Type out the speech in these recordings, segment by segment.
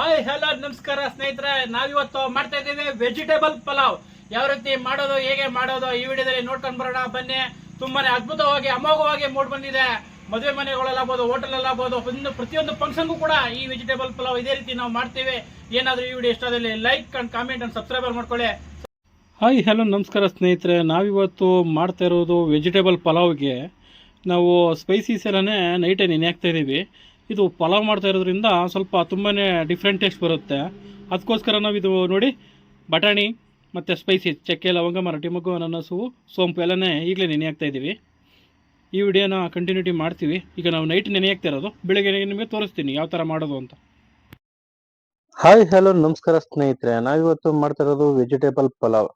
Hi, hello, ನಮಸ್ಕಾರ ಸ್ನೇಹಿತರೆ. ನಾವಿವತ್ತು ಮಾಡ್ತಾ ಇದ್ದೀವಿ ವೆಜಿಟೇಬಲ್ ಪಲಾವ್. ಯಾವ ರೀತಿ ಮಾಡೋದು, ಹೇಗೆ ಮಾಡೋದು ಈ ವಿಡಿಯೋದಲ್ಲಿ ನೋಡ್ಕೊಂಡು ಬರೋಣ. ಬನ್ನಿ. ತುಂಬಾನೇ ಅದ್ಭುತವಾಗಿ, ಅಮೋಘವಾಗಿ ಮೂಡ್ ಬಂದಿದೆ. ಮದುವೆ ಮನೆಗಳಲ್ಲಾಗ್ಬೋದು ಹೋಟೆಲ್ ಅಲ್ಲಾಗ್ಬೋದು ಒಂದು ಪ್ರತಿಯೊಂದು ಫಂಕ್ಷನ್ಗೂ ಕೂಡ ಈ ವೆಜಿಟೇಬಲ್ ಪಲಾವ್ ಇದೇ ರೀತಿ ನಾವು ಮಾಡ್ತೀವಿ. ಏನಾದರೂ ಈ video ಇಷ್ಟದಲ್ಲಿ like and comment and subscriber ಮಾಡ್ಕೊಳ್ಳಿ. ಹಾಯ್ ಹಲೋ ನಮಸ್ಕಾರ ಸ್ನೇಹಿತರೆ. ನಾವಿವತ್ತು ಮಾಡ್ತಾ ಇರೋದು ವೆಜಿಟೇಬಲ್ ಪಲಾವ್ಗೆ ನಾವು ಸ್ಪೈಸೀಸ್ ಎಲ್ಲನೇ ನೈಟೇ ನೆನೆ ಹಾಕ್ತಾ ಇದ್ದೀವಿ. ಇದು ಪಲಾವ್ ಮಾಡ್ತಾ ಇರೋದ್ರಿಂದ ಸ್ವಲ್ಪ ತುಂಬಾ ಡಿಫ್ರೆಂಟ್ ಟೇಸ್ಟ್ ಬರುತ್ತೆ. ಅದಕ್ಕೋಸ್ಕರ ನಾವು ಇದು ನೋಡಿ, ಬಟಾಣಿ ಮತ್ತು ಸ್ಪೈಸಿ ಚಕ್ಕೆ, ಲವಂಗ, ಮರಾಠಿ ಮಗ್ಗು, ಅನನಸು, ಸೋಂಪು ಎಲ್ಲನೇ ಈಗಲೇ ನೆನೆ ಹಾಕ್ತಾ ಇದ್ದೀವಿ ಈ ವಿಡಿಯೋನ ಕಂಟಿನ್ಯೂಟಿ ಮಾಡ್ತೀವಿ. ಈಗ ನಾವು ನೈಟ್ ನೆನೆ ಹಾಕ್ತಾ ಇರೋದು. ಬೆಳಗ್ಗೆ ನಿಮಗೆ ತೋರಿಸ್ತೀನಿ ಯಾವ ಥರ ಮಾಡೋದು ಅಂತ. ಹಾಯ್ ಹಲೋ ನಮಸ್ಕಾರ ಸ್ನೇಹಿತರೆ. ನಾವಿವತ್ತು ಮಾಡ್ತಾ ಇರೋದು ವೆಜಿಟೇಬಲ್ ಪಲಾವ್.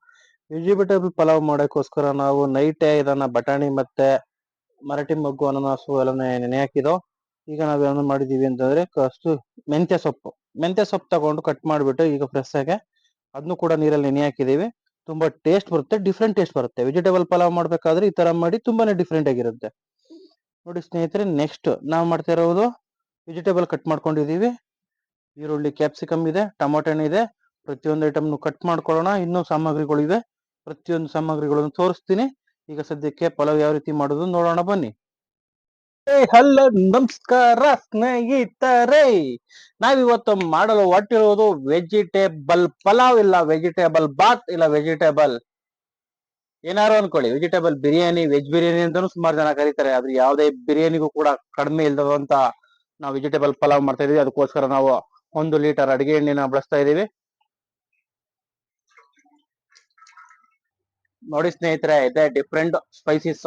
ವೆಜಿಟೇಬಲ್ ಪಲಾವ್ ಮಾಡೋಕ್ಕೋಸ್ಕರ ನಾವು ನೈಟೇ ಇದನ್ನ ಬಟಾಣಿ ಮತ್ತೆ ಮರಾಠಿ ಮಗ್ಗು, ಅನನಾಸು ಎಲ್ಲ ನೆನೆ ಹಾಕಿದೋ ಈಗ ನಾವೇನು ಮಾಡಿದೀವಿ ಅಂತಂದ್ರೆ ಅಷ್ಟು ಮೆಂತ್ಯ ಸೊಪ್ಪು. ಮೆಂತ್ಯ ಸೊಪ್ಪು ತಗೊಂಡು ಕಟ್ ಮಾಡಿಬಿಟ್ಟು ಈಗ ಫ್ರೆಶ್ ಆಗಿ ಅದನ್ನು ಕೂಡ ನೀರಲ್ಲಿ ನೆನೆ ಹಾಕಿದೀವಿ ತುಂಬಾ ಟೇಸ್ಟ್ ಬರುತ್ತೆ ಡಿಫ್ರೆಂಟ್ ಟೇಸ್ಟ್ ಬರುತ್ತೆ. ವೆಜಿಟೇಬಲ್ ಪಲಾವ್ ಮಾಡ್ಬೇಕಾದ್ರೆ ಈ ತರ ಮಾಡಿ ತುಂಬಾನೇ ಡಿಫ್ರೆಂಟ್ ಆಗಿರುತ್ತೆ. ನೋಡಿ ಸ್ನೇಹಿತರೆ ನೆಕ್ಸ್ಟ್ ನಾವು ಮಾಡ್ತಾ ಇರೋದು ವೆಜಿಟೇಬಲ್ ಕಟ್ ಮಾಡ್ಕೊಂಡಿದೀವಿ ಈರುಳ್ಳಿ ಕ್ಯಾಪ್ಸಿಕಮ್ ಇದೆ, ಟೊಮೊಟೊ ಇದೆ. ಪ್ರತಿಯೊಂದು ಐಟಮ್ನು ಕಟ್ ಮಾಡ್ಕೊಳ್ಳೋಣ. ಇನ್ನೂ ಸಾಮಗ್ರಿಗಳಿವೆ ಪ್ರತಿಯೊಂದು ಸಾಮಗ್ರಿಗಳನ್ನು ತೋರಿಸ್ತೀನಿ. ಈಗ ಸದ್ಯಕ್ಕೆ ಪಲಾವ್ ಯಾವ ರೀತಿ ಮಾಡೋದು ನೋಡೋಣ ಬನ್ನಿ. ಹಲೋ ನಮಸ್ಕಾರ ಸ್ನೇಹಿತರೆ, ನಾವಿವತ್ತು ಮಾಡಲು ಹೊಟ್ಟಿರುವುದು ವೆಜಿಟೇಬಲ್ ಪಲಾವ್ ಇಲ್ಲ ವೆಜಿಟೇಬಲ್ ಬಾತ್ ಇಲ್ಲ ವೆಜಿಟೇಬಲ್ ಏನಾರು ಅನ್ಕೊಳ್ಳಿ ವೆಜಿಟೇಬಲ್ ಬಿರಿಯಾನಿ ವೆಜ್ ಬಿರಿಯಾನಿ ಅಂತಾನು ಸುಮಾರು ಜನ ಕರೀತಾರೆ, ಆದ್ರೆ ಯಾವುದೇ ಬಿರಿಯಾನಿಗೂ ಕೂಡ ಕಡಿಮೆ ಇಲ್ದಂತ ನಾವು ವೆಜಿಟೇಬಲ್ ಪಲಾವ್ ಮಾಡ್ತಾ ಇದೀವಿ. ಅದಕ್ಕೋಸ್ಕರ ನಾವು ಒಂದು ಲೀಟರ್ ಅಡಿಗೆ ಎಣ್ಣೆನ ಬಳಸ್ತಾ ಇದೀವಿ. ನೋಡಿ ಸ್ನೇಹಿತರೆ, ಇದೆ ಡಿಫ್ರೆಂಟ್ ಸ್ಪೈಸಸ್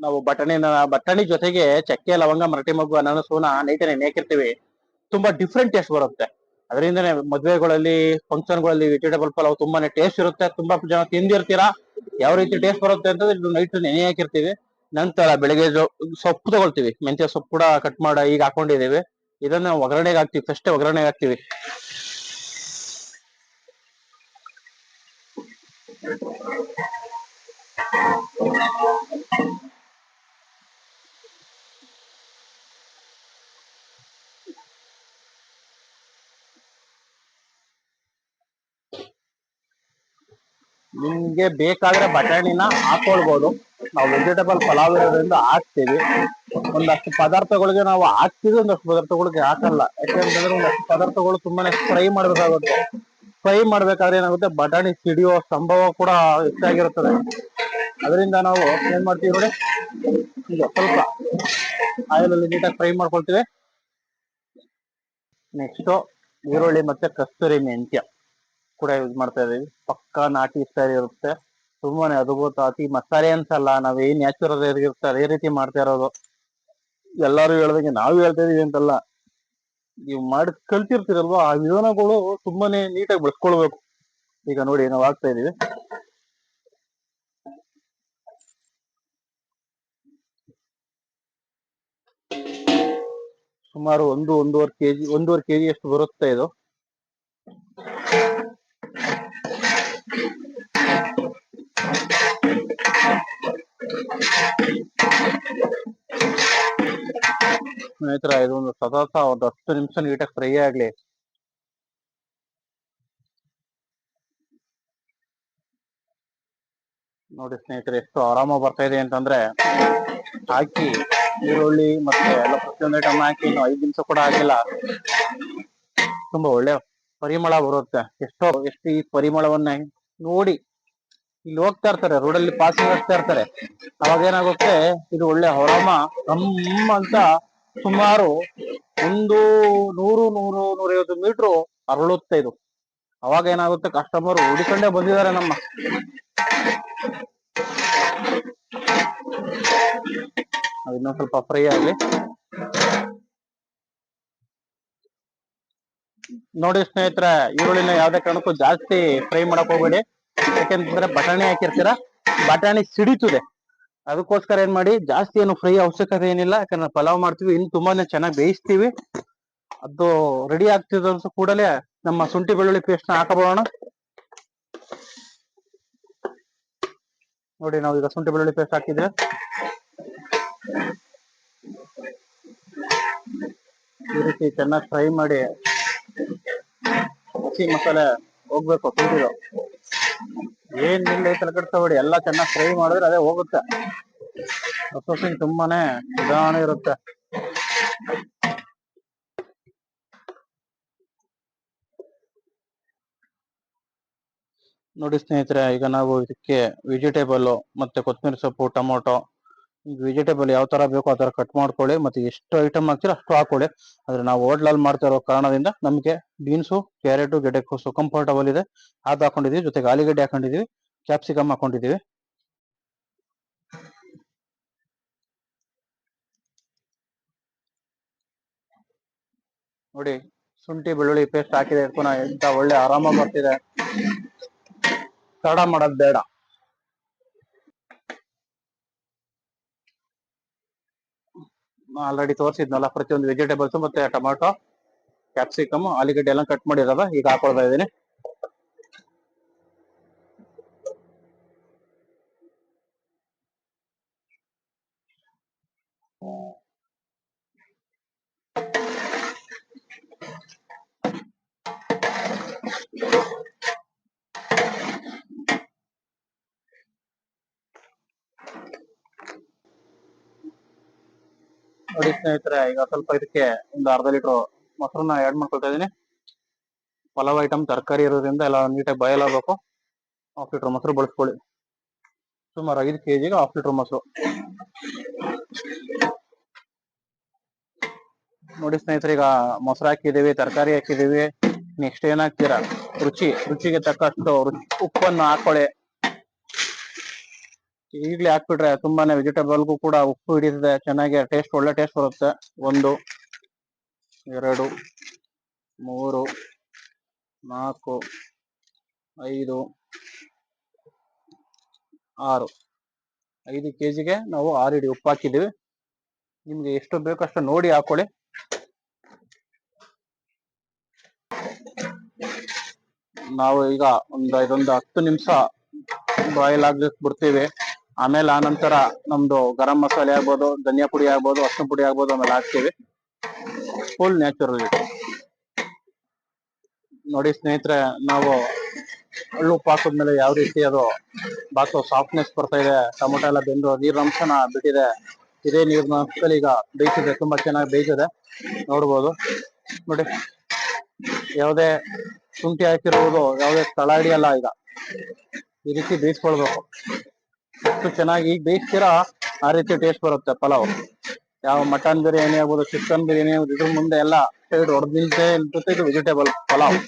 ನಾವು ಬಟಾಣಿನ, ಬಟಾಣಿ ಜೊತೆಗೆ ಚಕ್ಕೆ, ಲವಂಗ, ಮರಟಿ ಮಗ್ಗು ಅನನಸೂನ ನೈಟ್ ನೆನೆ ಹಾಕಿರ್ತೀವಿ. ತುಂಬಾ ಡಿಫ್ರೆಂಟ್ ಟೇಸ್ಟ್ ಬರುತ್ತೆ. ಅದರಿಂದನೇ ಮದ್ವೆಗಳಲ್ಲಿ ಫಂಕ್ಷನ್ಗಳಲ್ಲಿ ವೆಜಿಟೇಬಲ್ ಪಲಾವ್ ತುಂಬಾನೇ ಟೇಸ್ಟ್ ಇರುತ್ತೆ. ತುಂಬಾ ಜನ ತಿಂದಿರ್ತೀರಾ? ಯಾವ ರೀತಿ ಟೇಸ್ಟ್ ಬರುತ್ತೆ ಅಂತ ನೈಟ್ ನೆನೆ ಹಾಕಿರ್ತೀವಿ. ನಂತರ ಬೆಳಿಗ್ಗೆ ಸೊಪ್ಪು ತಗೊಳ್ತೀವಿ. ಮೆಂತ್ಯ ಸೊಪ್ಪು ಕೂಡ ಕಟ್ ಮಾಡಿ ಈಗ ಹಾಕೊಂಡಿದೀವಿ ಇದನ್ನ ಒಗ್ಗರಣೆಗೆ ಹಾಕ್ತಿವಿ. ಫಸ್ಟ್ ಒಗ್ಗರಣೆಗೆ ಹಾಕ್ತಿವಿ. ನಿಮ್ಗೆ ಬೇಕಾದ್ರೆ ಬಟಾಣಿನ ಹಾಕೊಳ್ಬೋದು. ನಾವು ವೆಜಿಟೇಬಲ್ ಪಲಾವ್ ಇರೋದ್ರಿಂದ ಹಾಕ್ತೀವಿ. ಒಂದಷ್ಟು ಪದಾರ್ಥಗಳಿಗೆ ನಾವು ಹಾಕ್ತಿವಿ ಒಂದಷ್ಟು ಪದಾರ್ಥಗಳಿಗೆ ಹಾಕಲ್ಲ. ಯಾಕೆಂತಂದ್ರೆ ಒಂದಷ್ಟು ಪದಾರ್ಥಗಳು ತುಂಬಾನೇ ಫ್ರೈ ಮಾಡ್ಬೇಕಾಗುತ್ತೆ. ಫ್ರೈ ಮಾಡ್ಬೇಕಾದ್ರೆ ಏನಾಗುತ್ತೆ? ಬಟಾಣಿ ಸಿಡಿಯೋ ಸಂಭವ ಕೂಡ ಹೆಚ್ಚಾಗಿರುತ್ತದೆ. ಅದರಿಂದ ನಾವು ಏನ್ ಮಾಡ್ತೀವಿ ನೋಡಿ? ಈಗ ಸ್ವಲ್ಪ ಆಯಿಲ್ ಅಲ್ಲಿ ನೀಟಾಗಿ ಫ್ರೈ ಮಾಡ್ಕೊಳ್ತೀವಿ. ನೆಕ್ಸ್ಟ್ ಈರುಳ್ಳಿ ಮತ್ತೆ ಕಸ್ತೂರಿ ಮೆಂತ್ಯ. ಕೂಡ ಯೂಸ್ ಮಾಡ್ತಾ ಇದೀವಿ ಪಕ್ಕಾ ನಾಟಿ ಸ್ಟೈಲ್ ಇರುತ್ತೆ. ತುಂಬಾನೇ ಅದ್ಭುತ, ಅತಿ ಮಸಾಲೆ ಅನ್ಸಲ್ಲ ನಾವ್ ಏನ್ ನ್ಯಾಚುರಲ್ ಇರುತ್ತೆ ಅದೇ ರೀತಿ ಮಾಡ್ತಾ ಇರೋದು. ಎಲ್ಲಾರು ಹೇಳ್ದಂಗೆ ನಾವು ಹೇಳ್ತಾ ಇದೀವಿ ಅಂತಲ್ಲ. ನೀವು ಮಾಡಿ ಕಲ್ತಿರ್ತೀರಲ್ವಾ? ಆ ವಿಧಾನಗಳು ತುಂಬಾನೇ ನೀಟಾಗಿ ಬಳಸ್ಕೊಳ್ಬೇಕು. ಈಗ ನೋಡಿ ನಾವು ಆಗ್ತಾ ಇದೀವಿ ಸುಮಾರು ಒಂದು, ಒಂದೂವರೆ ಕೆಜಿ ಒಂದೂವರೆ ಕೆಜಿ ಅಷ್ಟು ಬರುತ್ತೆ ಇದು? ಸ್ನೇಹಿತರ ಇದೊಂದು ಸತತ ಒಂದು ಹತ್ತು ನಿಮಿಷ ನೀಟಾಗಿ ಫ್ರೈ ಆಗ್ಲಿ. ನೋಡಿ ಸ್ನೇಹಿತರೆ, ಎಷ್ಟು ಆರಾಮ ಬರ್ತಾ ಇದೆ ಅಂತಂದ್ರೆ, ಹಾಕಿ, ಈರುಳ್ಳಿ ಮತ್ತೆ ಎಲ್ಲ ಪ್ರತಿಯೊಂದು ಐಟಮ್ ಹಾಕಿ ಇನ್ನು ಐದು ನಿಮಿಷ ಕೂಡ ಆಗಿಲ್ಲ. ತುಂಬಾ ಒಳ್ಳೆ ಪರಿಮಳ ಬರುತ್ತೆ. ಎಷ್ಟೋ, ಎಷ್ಟು ಈ ಪರಿಮಳವನ್ನ ನೋಡಿ ಇಲ್ಲಿ ಹೋಗ್ತಾ ಇರ್ತಾರೆ ರೋಡಲ್ಲಿ ಪಾಸಿಂಗ್ ಆಗ್ತಾ ಇರ್ತಾರೆ. ಅವಾಗ ಏನಾಗುತ್ತೆ, ಇದು ಒಳ್ಳೆ ಹೊರಮ ನಮ್ಮ ಅಂತ ಸುಮಾರು ಒಂದು ನೂರು ನೂರು, ನೂರೈವತ್ತು ಮೀಟ್ರು ಅರಳುತ್ತೆ ಇದು. ಅವಾಗ ಏನಾಗುತ್ತೆ ಕಸ್ಟಮರ್ ಹುಡಿಕೊಂಡೇ ಬಂದಿದ್ದಾರೆ ನಮ್ಮ. ಇನ್ನೊಂದ್ ಸ್ವಲ್ಪ ಫ್ರೈ ಆಗ್ಲಿ ನೋಡಿ ಸ್ನೇಹಿತರೆ, ಈರುಳ್ಳಿನ ಯಾವ್ದೇ ಕಾರಣಕ್ಕೂ ಜಾಸ್ತಿ ಫ್ರೈ ಮಾಡಕ್ ಹೋಗ್ಬೇಡಿ. ಯಾಕೆಂತಂದ್ರೆ ಬಟಾಣಿ ಹಾಕಿರ್ತೀರ? ಬಟಾಣಿ ಸಿಡಿತದೆ. ಅದಕ್ಕೋಸ್ಕರ ಏನ್ ಮಾಡಿ, ಜಾಸ್ತಿ ಏನು ಫ್ರೈ ಅವಶ್ಯಕತೆ ಏನಿಲ್ಲ. ಯಾಕಂದ್ರೆ ಪಲಾವ್ ಮಾಡ್ತೀವಿ, ಇನ್ನು ತುಂಬಾನೇ ಚೆನ್ನಾಗಿ ಬೇಯಿಸ್ತೀವಿ. ಅದು ರೆಡಿ ಆಗ್ತಿದಂತ ಕೂಡಲೇ ನಮ್ಮ ಶುಂಠಿ ಬೆಳ್ಳುಳ್ಳಿ ಪೇಸ್ಟ್ನ ಹಾಕಬೋಣ ನೋಡಿ, ನಾವು ಈಗ ಶುಂಠಿ ಬೆಳ್ಳುಳ್ಳಿ ಪೇಸ್ಟ್ ಹಾಕಿದ್ರೆ. ಈ ರೀತಿ ಚೆನ್ನಾಗಿ ಫ್ರೈ ಮಾಡಿ ಹಸಿ ಮಸಾಲೆ ಹೋಗ್ಬೇಕು ತುಂಬಿದು ಏನಿಲ್ಲ ತಲೆ ಕೆಡ್ಸ್ಕೊಬೇಡಿ ಎಲ್ಲ ಚೆನ್ನಾಗಿ ಫ್ರೈ ಮಾಡಿದ್ರೆ ಅದೇ ಹೋಗುತ್ತೆ. ಪ್ರೊಸೆಸಿಂಗ್ ತುಂಬಾನೇ ನಿಧಾನ ಇರುತ್ತೆ. ನೋಡಿ ಸ್ನೇಹಿತರೆ, ಈಗ ನಾವು ಇದಕ್ಕೆ ವೆಜಿಟೇಬಲ್ ಮತ್ತೆ ಕೊತ್ತಂಬರಿ ಸೊಪ್ಪು, ಟೊಮೊಟೊ ಈಗ ವೆಜಿಟೇಬಲ್ ಯಾವ ತರ ಬೇಕೋ ಆ ತರ ಕಟ್ ಮಾಡ್ಕೊಳ್ಳಿ, ಮತ್ತೆ ಎಷ್ಟು ಐಟಮ್ ಹಾಕ್ತೀರ ಅಷ್ಟು ಹಾಕೊಳ್ಳಿ. ಆದ್ರೆ ನಾವು ಹೋಟ್ಲಲ್ಲಿ ಮಾಡ್ತಾ ಇರೋ ಕಾರಣದಿಂದ ನಮಗೆ ಬೀನ್ಸು ಕ್ಯಾರೆಟು ಗೆಡ್ಡೆಕೋಸು ಕಂಫರ್ಟಬಲ್ ಇದೆ. ಅದು ಹಾಕೊಂಡಿದೀವಿ, ಜೊತೆಗೆ ಆಲೂಗಡ್ಡೆ ಹಾಕೊಂಡಿದೀವಿ ಕ್ಯಾಪ್ಸಿಕಮ್ ಹಾಕೊಂಡಿದೀವಿ. ನೋಡಿ, ಶುಂಠಿ, ಬೆಳ್ಳುಳ್ಳಿ ಪೇಸ್ಟ್ ಹಾಕಿದೆ ಪುನಃ ಎಂತ ಒಳ್ಳೆ ಆರಾಮಾಗಿ ಬರ್ತಿದೆ. ತಡ ಮಾಡೋದ್ ಬೇಡ. ಆಲ್ರೆಡಿ ತೋರಿಸಿದ್ನಲ್ಲ, ಪ್ರತಿಯೊಂದು ವೆಜಿಟೇಬಲ್ಸ್ ಮತ್ತೆ ಟೊಮಾಟೊ ಕ್ಯಾಪ್ಸಿಕಮ್ ಆಲೂಗಡ್ಡೆ ಎಲ್ಲ ಕಟ್ ಮಾಡಿರೋದ, ಈಗ ಹಾಕೊಳ್ತಾ ಇದ್ದೀನಿ. ನೋಡಿ ಸ್ನೇಹಿತರೆ, ಈಗ ಸ್ವಲ್ಪ ಇದಕ್ಕೆ ಒಂದು ಅರ್ಧ ಲೀಟರ್ ಮೊಸರನ್ನ ಆಡ್ ಮಾಡ್ಕೊಳ್ತಾ ಇದೀನಿ ಪಲಾವ್ ಐಟಮ್ ತರಕಾರಿ ಇರೋದ್ರಿಂದ ಎಲ್ಲ ನೀಟಾಗಿ ಬಯಲಾಗಬೇಕು. ಹಾಫ್ ಲೀಟರ್ ಮೊಸರು ಬಳಸ್ಕೊಳ್ಳಿ. ಸುಮಾರು ಐದು ಕೆ ಜಿಗೆ ಹಾಫ್ ಲೀಟರ್ ಮೊಸರು. ನೋಡಿ ಸ್ನೇಹಿತರೆ, ಈಗ ಮೊಸರು ಹಾಕಿದೀವಿ ತರಕಾರಿ ಹಾಕಿದೀವಿ ನೆಕ್ಸ್ಟ್ ಏನ್ ಹಾಕ್ತೀರಾ? ರುಚಿ, ರುಚಿಗೆ ತಕ್ಕಷ್ಟು ಉಪ್ಪನ್ನು ಹಾಕೊಳ್ಳಿ. ಈಗಲೇ ಹಾಕ್ಬಿಟ್ರೆ ತುಂಬಾನೇ ವೆಜಿಟೇಬಲ್ಗೂ ಕೂಡ ಉಪ್ಪು ಹಿಡಿತದೆ ಚೆನ್ನಾಗಿ ಟೇಸ್ಟ್, ಒಳ್ಳೆ ಟೇಸ್ಟ್ ಬರುತ್ತೆ. ಒಂದು, ಎರಡು, ಮೂರು, ನಾಲ್ಕು, ಐದು, ಆರು. ಐದು ಕೆ ಜಿಗೆ ನಾವು ಆರು ಇಡಿ ಉಪ್ಪು ಹಾಕಿದ್ದೀವಿ. ನಿಮ್ಗೆ ಎಷ್ಟು ಬೇಕು ಅಷ್ಟು ನೋಡಿ ಹಾಕೊಳ್ಳಿ. ನಾವು ಈಗ ಒಂದು ಇದೊಂದು ಹತ್ತು ನಿಮಿಷ ಬಾಯ್ಲ್ ಆಗ್ಲಿಕ್ಕೆ ಬಿಡ್ತೀವಿ. ಆಮೇಲೆ ಆ ನಂತರ ನಮ್ದು ಗರಂ ಮಸಾಲೆ ಆಗ್ಬೋದು, ಧನಿಯಾ ಪುಡಿ ಆಗ್ಬೋದು ಅರ್ಶಿನ ಪುಡಿ ಆಗ್ಬೋದು ಆಮೇಲೆ ಹಾಕ್ತೀವಿ. ಫುಲ್ ನ್ಯಾಚುರಲ್ ನೋಡಿ ಸ್ನೇಹಿತರೆ, ನಾವು ಹಳ್ಳು ಹಾಕಿದ್ಮೇಲೆ ಯಾವ ರೀತಿ ಅದು ಬಾತು ಸಾಫ್ಟ್ನೆಸ್ ಬರ್ತಾ ಇದೆ, ಟೊಮೊಟೊ ಎಲ್ಲ ಬೆಂದು ನೀರಿನ ಅಂಶನ ಬಿಟ್ಟಿದೆ, ಇದೇ ನೀರಿನ ಅಂಶದಲ್ಲಿ ಈಗ ಬೇಯ್ತಿದೆ, ತುಂಬಾ ಚೆನ್ನಾಗಿ ಬೇಯಿಸಿದೆ ನೋಡ್ಬೋದು. ನೋಡಿ, ಯಾವುದೇ ಶುಂಠಿ ಹಾಕಿರುವುದು ಯಾವುದೇ ತಳಾಡಿ ಅಲ್ಲ ಈಗ. ಈ ರೀತಿ ಬೇಯಿಸ್ಕೊಳ್ಬೇಕು. ಎಷ್ಟು ಚೆನ್ನಾಗಿ ಈಗ ಬೇಯಿಸ್ತೀರಾ ಆ ರೀತಿ ಟೇಸ್ಟ್ ಬರುತ್ತೆ, ಪಲಾವ್. ಯಾವ ಮಟನ್ ಬಿರಿಯಾನಿ ಆಗ್ಬೋದು ಚಿಕನ್ ಬಿರಿಯಾನಿ ಆಗ್ಬೋದು, ಇದ್ರ ಮುಂದೆ ಎಲ್ಲ ಸೈಡ್ ಹೊಡೆದ್ ನಿಲ್ತೆ ನಿಲ್ತೈತೆ ಇದು ವೆಜಿಟೇಬಲ್ ಪಲಾವ್.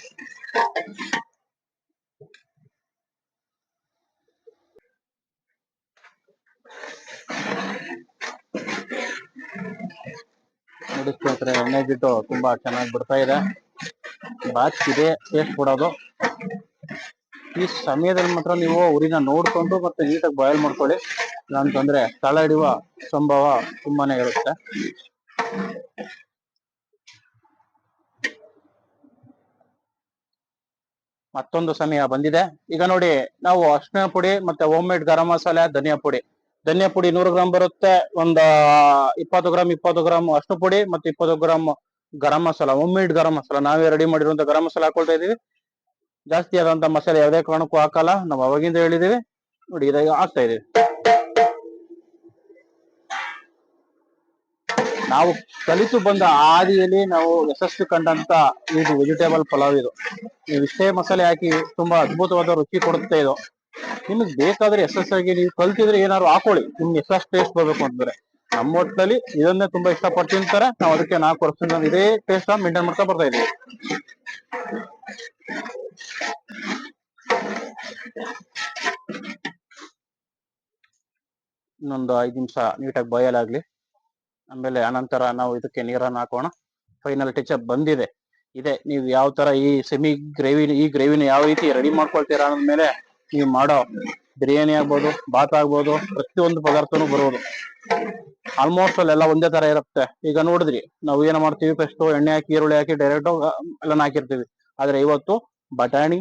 ನೋಡಿ ಸ್ನೇಹಿತರೆ, ಎಣ್ಣೆ ಬಿಟ್ಟು ತುಂಬಾ ಚೆನ್ನಾಗಿ ಬಿಡ್ತಾ ಇದೆ. ಬಾಚ್ಕಿದೆ ಟೇಸ್ಟ್ ಕೊಡೋದು. ಈ ಸಮಯದಲ್ಲಿ ಮಾತ್ರ ನೀವು ಉರಿನ ನೋಡ್ಕೊಂಡು ಮತ್ತೆ ನೀಟಾಗಿ ಬಾಯ್ಲ್ ಮಾಡ್ಕೊಳ್ಳಿ. ಇಲ್ಲಾಂತಂದ್ರೆ ತಳ ಹಿಡಿಯುವ ಸಂಭವ ತುಂಬಾನೇ ಇರುತ್ತೆ. ಮತ್ತೊಂದು ಸಮಯ ಬಂದಿದೆ. ಈಗ ನೋಡಿ, ನಾವು ಅರಿಶಿನ ಪುಡಿ ಮತ್ತೆ ಹೋಮ್ ಮೇಡ್ ಗರಂ ಮಸಾಲೆ, ಧನಿಯಾ ಪುಡಿ. ಧನಿಯಾ ಪುಡಿ ನೂರು ಗ್ರಾಮ್ ಬರುತ್ತೆ. ಒಂದ್ ಇಪ್ಪತ್ತು ಗ್ರಾಮ್ ಇಪ್ಪತ್ತು ಗ್ರಾಮ್ ಅಷ್ಟು ಪುಡಿ ಮತ್ತೆ ಇಪ್ಪತ್ತು gram garam masala home made garam masala. ನಾವೇ ರೆಡಿ ಮಾಡಿರುವಂತ ಗರಂ ಮಸಾಲ ಹಾಕೊಳ್ತಾ ಇದೀವಿ ಜಾಸ್ತಿ ಆದಂತ ಮಸಾಲೆ ಯಾವುದೇ ಕಾರಣಕ್ಕೂ ಹಾಕಲ್ಲ. ನಾವು ಅವಾಗಿಂದ ಹೇಳಿದೀವಿ ನೋಡಿ ಇದಾಗ ಹಾಕ್ತಾ ಇದೀವಿ ನಾವು ಕಲಿತು ಬಂದ ಹಾದಿಯಲ್ಲಿ ನಾವು ಯಶಸ್ಸು ಕಂಡಂತ ಇದು ವೆಜಿಟೇಬಲ್ ಪಲಾವ್ ಇದು. ನೀವು ಇಷ್ಟೇ ಮಸಾಲೆ ಹಾಕಿ ತುಂಬಾ ಅದ್ಭುತವಾದ ರುಚಿ ಕೊಡುತ್ತೆ ಇದು. ನಿಮಗೆ ಬೇಕಾದ್ರೆ ಯಶಸ್ಸಾಗಿ ನೀವು ಕಲ್ತಿದ್ರೆ ಏನಾದ್ರು ಹಾಕೊಳ್ಳಿ. ನಿಮ್ಗೆ ಯಶಸ್ ಟೇಸ್ಟ್ ಬರ್ಬೇಕು ಅಂತಂದ್ರೆ. ನಮ್ಮ ಹೋಟ್ಲಲ್ಲಿ ಇದನ್ನೇ ತುಂಬಾ ಇಷ್ಟಪಟ್ಟು ತಿಂತಾರೆ ನಾವು ಅದಕ್ಕೆ ನಾಲ್ಕು ವರ್ಷದಿಂದ ಇದೇ ಟೇಸ್ಟ್ ಮೇಂಟೈನ್ ಮಾಡ್ತಾ ಬರ್ತಾ ಇದೀವಿ ಇನ್ನೊಂದು ಐದು ನಿಮಿಷ ನೀಟಾಗಿ ಬಾಯಲ್ ಆಗ್ಲಿ. ಆಮೇಲೆ ಅನಂತರ ನಾವು ಇದಕ್ಕೆ ನೀರನ್ನು ಹಾಕೋಣ. ಫೈನಲ್ ಟಚ್ ಅಪ್ ಬಂದಿದೆ. ಇದೆ. ನೀವು ಯಾವ ತರ ಈ ಸೆಮಿ ಗ್ರೇವಿ ಈ ಗ್ರೇವಿನ ಯಾವ ರೀತಿ ರೆಡಿ ಮಾಡ್ಕೊಳ್ತೀರಾ ಅನ್ನೋದ್ಮೇಲೆ ನೀವು ಮಾಡೋ ಬಿರಿಯಾನಿ ಆಗ್ಬೋದು, ಬಾತ್ ಆಗ್ಬೋದು, ಪ್ರತಿಯೊಂದು ಪದಾರ್ಥನು ಬರೋದು. ಆಲ್ಮೋಸ್ಟ್ ಅಲ್ಲೆಲ್ಲ ಒಂದೇ ತರ ಇರುತ್ತೆ. ಈಗ ನೋಡಿದ್ರಿ, ನಾವು ಏನ್ ಮಾಡ್ತೀವಿ ಫಸ್ಟ್ ಎಣ್ಣೆ ಹಾಕಿ, ಈರುಳ್ಳಿ ಹಾಕಿ ಡೈರೆಕ್ಟ್ ಎಲ್ಲ ಹಾಕಿರ್ತೀವಿ. ಆದ್ರೆ ಇವತ್ತು ಬಟಾಣಿ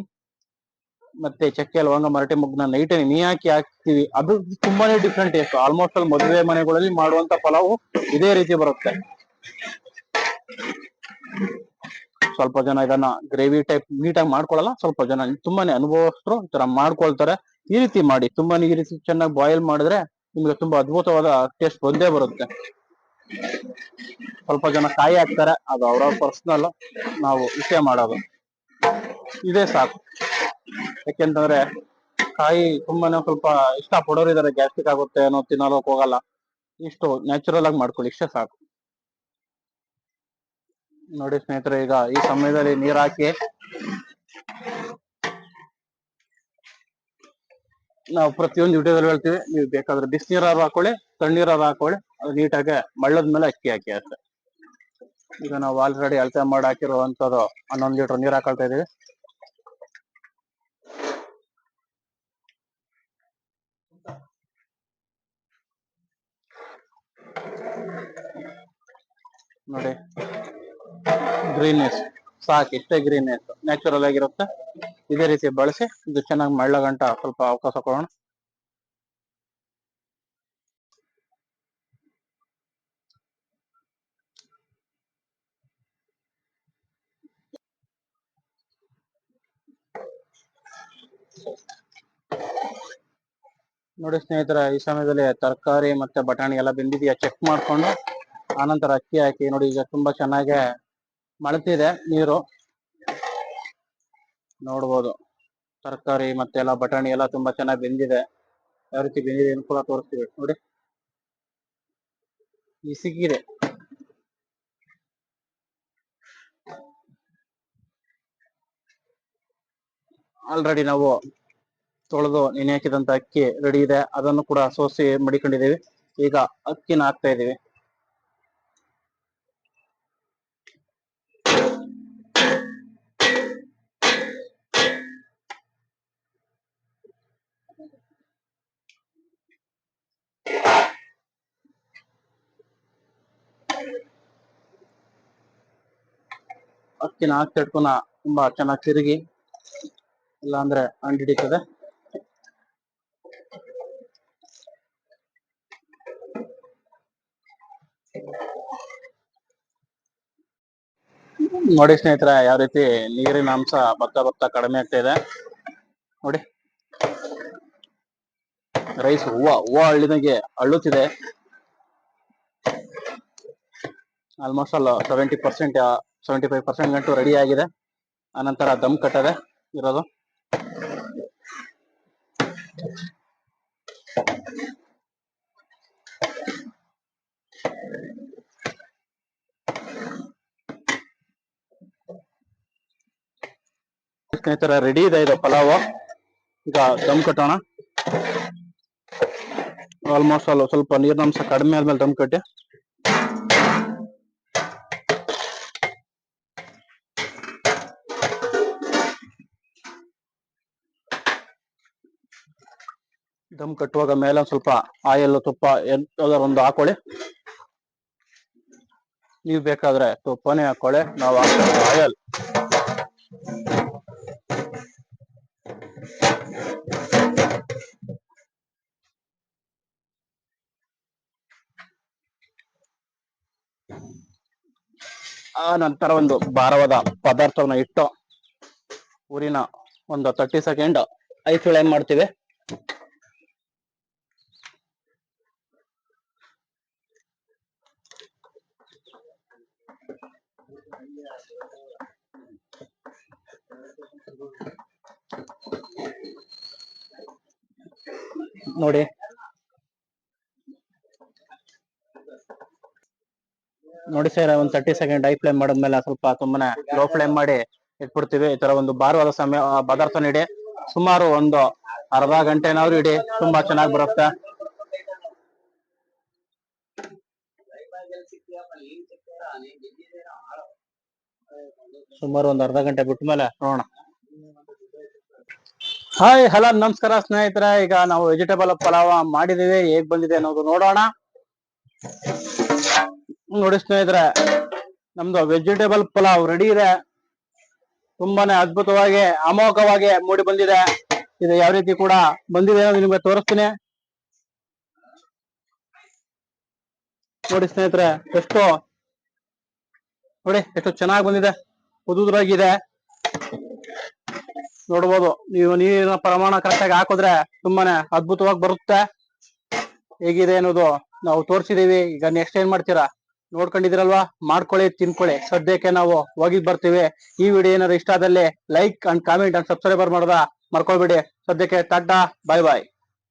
ಮತ್ತೆ ಚಕ್ಕೆ, ಲವಂಗ ಮರಟಿ ಮುಗ್ನ ನೈಟ್ ನೀ ಹಾಕಿ ಹಾಕ್ತಿವಿ. ಅದು ತುಂಬಾನೇ ಡಿಫ್ರೆಂಟ್ ಟೇಸ್ಟ್ ಆಲ್ಮೋಸ್ಟ್ ಅಲ್ಲಿ ಮದುವೆ ಮನೆಗಳಲ್ಲಿ ಮಾಡುವಂತ ಪಲಾವು ಇದೇ ರೀತಿ ಬರುತ್ತೆ. ಸ್ವಲ್ಪ ಜನ ಇದನ್ನ ಗ್ರೇವಿ ಟೈಪ್ ನೀಟಾಗಿ ಮಾಡ್ಕೊಳ್ಳಲ್ಲ ಸ್ವಲ್ಪ ಜನ ತುಂಬಾನೇ ಅನುಭವಸ್ಥರು ತರ ಮಾಡ್ಕೊಳ್ತಾರೆ. ಈ ರೀತಿ ಮಾಡಿ, ತುಂಬಾನೇ ಈ ರೀತಿ ಚೆನ್ನಾಗಿ ಬಾಯ್ಲ್ ಮಾಡಿದ್ರೆ ನಿಮ್ಗೆ ತುಂಬಾ ಅದ್ಭುತವಾದ ಟೇಸ್ಟ್ ಬಂದೇ ಬರುತ್ತೆ. ಸ್ವಲ್ಪ ಜನ ಕಾಯಿ ಹಾಕ್ತಾರೆ, ಅದು ಅವರವ್ರ ಪರ್ಸನಲ್ ನಾವು ವಿಷಯ ಮಾಡೋದು. ಇದೇ ಸಾಕು. ಯಾಕೆಂತಂದ್ರೆ ಕಾಯಿ ತುಂಬಾನೇ ಸ್ವಲ್ಪ ಇಷ್ಟ ಪಡೋರು ಇದಾರೆ ಗ್ಯಾಸ್ಟ್ರಿಕ್ ಆಗುತ್ತೆ ಅನ್ನೋ ತಿನ್ನೋದಕ್ಕೆ ಹೋಗಲ್ಲ. ಇಷ್ಟು ನ್ಯಾಚುರಲ್ ಆಗಿ ಮಾಡ್ಕೊಳ್ಳಿ, ಇಷ್ಟೇ ಸಾಕು. ನೋಡಿ ಸ್ನೇಹಿತರೆ, ಈಗ ಈ ಸಮಯದಲ್ಲಿ ನೀರ್ ಹಾಕಿ ನಾವು ಪ್ರತಿಯೊಂದು ವಿಡಿಯೋದಲ್ಲಿ ಹೇಳ್ತೀವಿ, ನೀವು ಬೇಕಾದ್ರೆ ಬಿಸಿನೀರಾರು ಹಾಕೊಳ್ಳಿ, ತಣ್ಣೀರಾರು ಹಾಕೊಳ್ಳಿ, ಅದು ನೀಟಾಗಿ ಮಳ್ಳದ ಮೇಲೆ ಅಕ್ಕಿ ಹಾಕಿ ಅಷ್ಟೆ. ಈಗ ನಾವು ಆಲ್ರೆಡಿ ಅಳತೆ ಮಾಡಿ ಹಾಕಿರುವಂತದ್ದು ಹನ್ನೊಂದು ಲೀಟರ್ ನೀರು ಹಾಕೊಳ್ತಾ ಇದೀವಿ ನೋಡಿ ಗ್ರೀನ್ನೆಸ್ ಸಾಕು ಇಷ್ಟೇ ಗ್ರೀನ್ನೆಸ್ ನ್ಯಾಚುರಲ್ ಆಗಿರುತ್ತೆ. ಇದೇ ರೀತಿ ಬಳಸಿ, ಇದು ಚೆನ್ನಾಗಿ ಮಳ್ಳ ಗಂಟ ಸ್ವಲ್ಪ ಅವಕಾಶ ಕೊಡೋಣ. ನೋಡಿ ಸ್ನೇಹಿತರ, ಈ ಸಮಯದಲ್ಲಿ ತರಕಾರಿ ಮತ್ತೆ ಬಟಾಣಿ ಎಲ್ಲ ಬೆಂದಿದೆಯಾ? ಚೆಕ್ ಮಾಡ್ಕೊಂಡು, ಆನಂತರ ಅಕ್ಕಿ ಹಾಕಿ ನೋಡಿ, ಈಗ ತುಂಬಾ ಚೆನ್ನಾಗಿ ಮಳತಿದೆ ನೀರು. ನೋಡ್ಬೋದು. ತರಕಾರಿ ಮತ್ತೆ ಎಲ್ಲ ಬಟಾಣಿ ಎಲ್ಲ ತುಂಬಾ ಚೆನ್ನಾಗಿ ಬೆಂದಿದೆ. ಯಾವ ರೀತಿ ಬೆಂದಿದೆ ಕೂಡ ತೋರಿಸ್ತೀವಿ. ನೋಡಿ. ಇಸಿಗಿದೆ ಆಲ್ರೆಡಿ ನಾವು ತೊಳೆದು ನೆನೆ ಹಾಕಿದಂತ ಅಕ್ಕಿ ರೆಡಿ ಇದೆ. ಅದನ್ನು ಕೂಡ ಸೋಸಿ ಮಡಿಕೊಂಡಿದ್ದೀವಿ. ಈಗ ಅಕ್ಕಿನ ಹಾಕ್ತಾ ಇದೀವಿ ಅಕ್ಕಿನ ಹಾಕ್ತಾ ಇಟ್ಕೊನ ತುಂಬಾ ಚೆನ್ನಾಗಿ ತಿರುಗಿ ಇಲ್ಲಾಂದ್ರೆ ಅಂಡ್ ಹಿಡಿತದೆ ನೋಡಿ ಸ್ನೇಹಿತರೆ, ಯಾವ ರೀತಿ ನೀರಿನ ಅಂಶ ಬತ್ತ ಬತ್ತ ಕಡಿಮೆ ಆಗ್ತಾ ಇದೆ. ನೋಡಿ. ರೈಸ್ ಹೂವ ಹೂವ ಹಳ್ಳಿದಂಗೆ ಅಳ್ಳುತ್ತಿದೆ. Almost all seventy percent seventy five percent ಗಂಟು ರೆಡಿ ಆಗಿದೆ. ಆನಂತರ ದಮ್ ಕಟ್ಟದೆ ಇರೋದು. ಸ್ನೇಹಿತರ ರೆಡಿ ಇದೆ ಇದು ಪಲಾವು. ಈಗ ದಮ್ ಕಟ್ಟೋಣ. ಆಲ್ಮೋಸ್ಟ್ ಅಲ್ಲ ಸ್ವಲ್ಪ ನೀರಿನಂಶ ಕಡಿಮೆ ಆದ್ಮೇಲೆ ದಮ್ ಕಟ್ಟಿ. ದಮ್ ಕಟ್ಟುವಾಗ ಮೇಲೆ ಒಂದ್ ಸ್ವಲ್ಪ ಆಯಿಲ್ ತುಪ್ಪ ಎಂತ ಒಂದು ಹಾಕೊಳ್ಳಿ. ನೀವು ಬೇಕಾದ್ರೆ ತುಪ್ಪನೇ ಹಾಕೊಳ್ಳಿ, ನಾವು ಆಯಿಲ್. ಆ ನಂತರ ಒಂದು ಭಾರವಾದ ಪದಾರ್ಥವನ್ನ ಇಟ್ಟು, ಊರಿನ ಒಂದು ತರ್ಟಿ ಸೆಕೆಂಡ್ ಐಸ್ ಏನ್ ಮಾಡ್ತೀವಿ? ನೋಡಿ. ನೋಡಿ ಸರ್, ಒಂದ್ ತರ್ಟಿ ಸೆಕೆಂಡ್ ಐ ಫ್ಲೇಮ್ ಮಾಡಿದ್ಮೇಲೆ ಸ್ವಲ್ಪ ತುಂಬಾನೇ ಲೋ ಫ್ಲೇಮ್ ಮಾಡಿ ಇಟ್ಬಿಡ್ತೀವಿ. ಈ ತರ ಒಂದು ಭಾರವಾದ ಸಮಯ ಪದಾರ್ಥನ ಪದಾರ್ಥ ಇಡಿ ಸುಮಾರು ಒಂದು ಅರ್ಧ ಗಂಟೆನಾದ್ರು ಇಡಿ, ತುಂಬಾ ಚೆನ್ನಾಗಿ ಬರುತ್ತೆ. ಸುಮಾರು ಒಂದ್ ಅರ್ಧ ಗಂಟೆ ಬಿಟ್ಟ ಮೇಲೆ ನೋಡೋಣ. ಹಾಯ್ ಹಲೋ ನಮಸ್ಕಾರ ಸ್ನೇಹಿತರೆ. ಈಗ ನಾವು ವೆಜಿಟೇಬಲ್ ಪಲಾವ್ ಮಾಡಿದೀವಿ ಹೇಗ್ ಬಂದಿದೆ ಅನ್ನೋದು ನೋಡೋಣ. ನೋಡಿ ಸ್ನೇಹಿತರೆ, ನಮ್ದು ವೆಜಿಟೇಬಲ್ ಪಲಾವ್ ರೆಡಿ ಇದೆ. ತುಂಬಾನೇ ಅದ್ಭುತವಾಗಿ, ಅಮೋಘವಾಗಿ ಮೂಡಿ ಬಂದಿದೆ. ಇದು ಯಾವ ರೀತಿ ಕೂಡ ಬಂದಿದೆ ಅನ್ನೋದು ನಿಮ್ಗೆ ತೋರಿಸ್ತೀನಿ. ನೋಡಿ ಸ್ನೇಹಿತರೆ, ಎಷ್ಟು ನೋಡಿ, ಎಷ್ಟು ಚೆನ್ನಾಗಿ ಬಂದಿದೆ. ಉದುದ್ರಾಗಿದೆ. ನೋಡ್ಬೋದು, ನೀವು ನೀರಿನ ಪ್ರಮಾಣ ಕರೆಕ್ಟಾಗಿ ಹಾಕಿದ್ರೆ ತುಂಬಾನೇ ಅದ್ಭುತವಾಗಿ ಬರುತ್ತೆ. ಹೇಗಿದೆ ಅನ್ನೋದು ನಾವು ತೋರಿಸಿದೀವಿ. ಈಗ ನೆಕ್ಸ್ಟ್ ಏನ್ ಮಾಡ್ತೀರಾ? ನೋಡ್ಕೊಂಡಿದಿರಲ್ವಾ ಮಾಡ್ಕೊಳ್ಳಿ, ತಿನ್ಕೊಳ್ಳಿ. ಸದ್ಯಕ್ಕೆ ನಾವು ಹೋಗಿ ಬರ್ತೀವಿ. ಈ ವಿಡಿಯೋ ಏನಾದ್ರು ಇಷ್ಟ ಆದಲ್ಲಿ like and comment and subscriber ಮಾಡೋದ ಮರ್ಕೊಳ್ಬೇಡಿ. ಸದ್ಯಕ್ಕೆ ಟಾಟಾ ಬಾಯ್ ಬಾಯ್